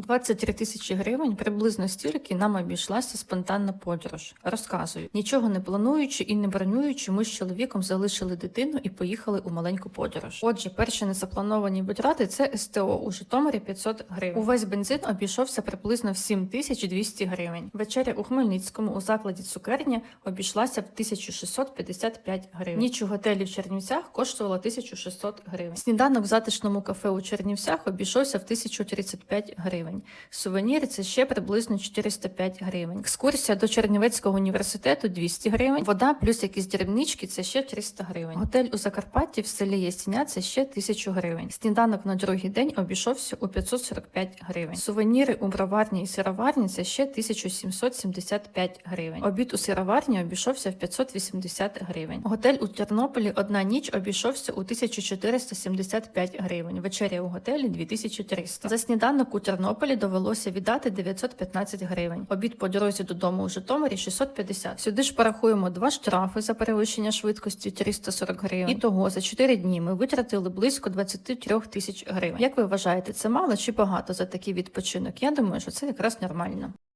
23 тисячі гривень приблизно стільки нам обійшлася спонтанна подорож. Розказую, нічого не плануючи і не бронюючи, ми з чоловіком залишили дитину і поїхали у маленьку подорож. Отже, перші незаплановані витрати це СТО у Житомирі 500 гривень. Увесь бензин обійшовся приблизно в 7200 гривень. Вечеря у Хмельницькому у закладі цукерня обійшлася в 1655 гривень. Ніч у готелі в Чернівцях коштувала 1600 гривень. Сніданок в затишному кафе у Чернівцях обійшовся в 1035 гривень. Сувеніри це ще приблизно 405 гривень. Екскурсія до Чернівецького університету 200 гривень. Вода плюс якісь дрібнички це ще 300 гривень. Готель у Закарпатті в селі Ясіня це ще 1000 гривень. Сніданок на другий день обійшовся у 545 гривень. Сувеніри у броварні і сироварні це ще 1775 гривень. Обід у сироварні обійшовся в 580 гривень. Готель у Тернополі одна ніч обійшовся у 1475 гривень. Вечеря у готелі 2300. За сніданок у Тернополі довелося віддати 915 гривень. Обід по дорозі додому у Житомирі 650. Сюди ж порахуємо два штрафи за перевищення швидкості 340 гривень. І того за 4 дні ми витратили близько 23 тисяч гривень. Як ви вважаєте, це мало чи багато за такий відпочинок? Я думаю, що це якраз нормально.